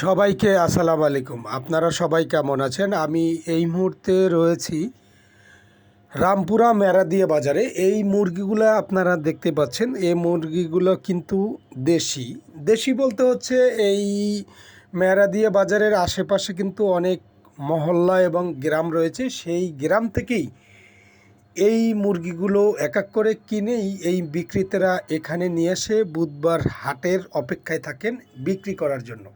সবাইকে আসসালামু আলাইকুম। আপনারা সবাই কেমন আছেন? আমি এই মুহূর্তে রয়েছি রামপুরা মেরাদিয়া বাজারে। এই মুরগিগুলো আপনারা দেখতে পাচ্ছেন। এই মুরগিগুলো কিন্তু দেশি। দেশি বলতে হচ্ছে এই মেরাদিয়া বাজারের আশেপাশে কিন্তু অনেক মহল্লা এবং গ্রাম রয়েছে। সেই গ্রাম থেকেই এই মুরগিগুলো এক এক করে কিনেই এই বিক্রেতারা এখানে নিয়ে এসে বুধবার হাটের অপেক্ষায় থাকেন বিক্রি করার জন্য।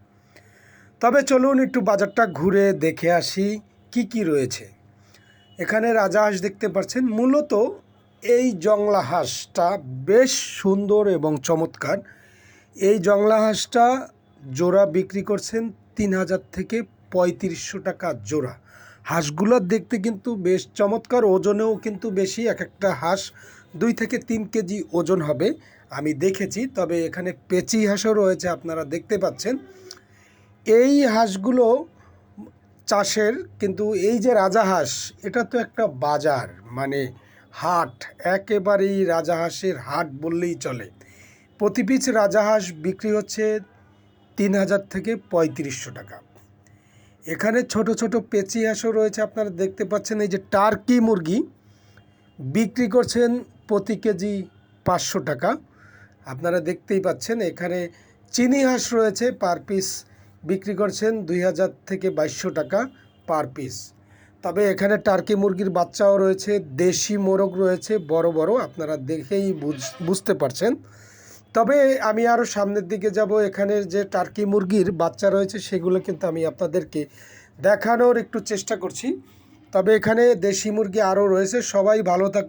তবে চলুন একটু বাজারটা ঘুরে দেখে আসি কি কি রয়েছে। এখানে রাজাহাঁস দেখতে পাচ্ছেন, মূলত এই জংলা হাঁসটা বেশ সুন্দর এবং চমৎকার। এই জংলা হাঁসটা জোড়া বিক্রি করছেন তিন হাজার থেকে পঁয়ত্রিশশো টাকা জোড়া। হাঁসগুলো দেখতে কিন্তু বেশ চমৎকার, ওজনেও কিন্তু বেশি, এক একটা হাঁস দুই থেকে তিন কেজি ওজন হবে। আমি দেখেছি, তবে এখানে পেচি হাঁসও রয়েছে, আপনারা দেখতে পাচ্ছেন। এই হাঁসগুলো চাষের, কিন্তু এই যে রাজাহাঁস এটা তো একটা বাজার মানে হাট, একেবারেই রাজাহাঁসের হাট বললেই চলে। প্রতি পিস রাজাহাঁস বিক্রি হচ্ছে তিন হাজার থেকে পঁয়ত্রিশশো টাকা। এখানে ছোট ছোট পেঁচি হাঁসও রয়েছে, আপনারা দেখতে পাচ্ছেন, এই যে টার্কি মুরগি বিক্রি করছেন প্রতি কেজি পাঁচশো টাকা। আপনারা দেখতেই পাচ্ছেন, এখানে চিনি হাঁস রয়েছে পার পিস বিক্রি করছেন দুই হাজার থেকে বাইশশো টাকা পার পিস। তবে এখানে টার্কি মুরগির বাচ্চাও রয়েছে, দেশি মোরগ রয়েছে, বড় বড়, আপনারা দেখেই বুঝ- বুঝতে পারছেন। তবে আমি আরও সামনের দিকে যাব এখানের যে টার্কি মুরগির বাচ্চা রয়েছে, সেগুলো কিন্তু আমি আপনাদেরকে দেখানোর একটু চেষ্টা করছি। তবে এখানে দেশি মুরগি আরও রয়েছে, সবাই ভালো থাক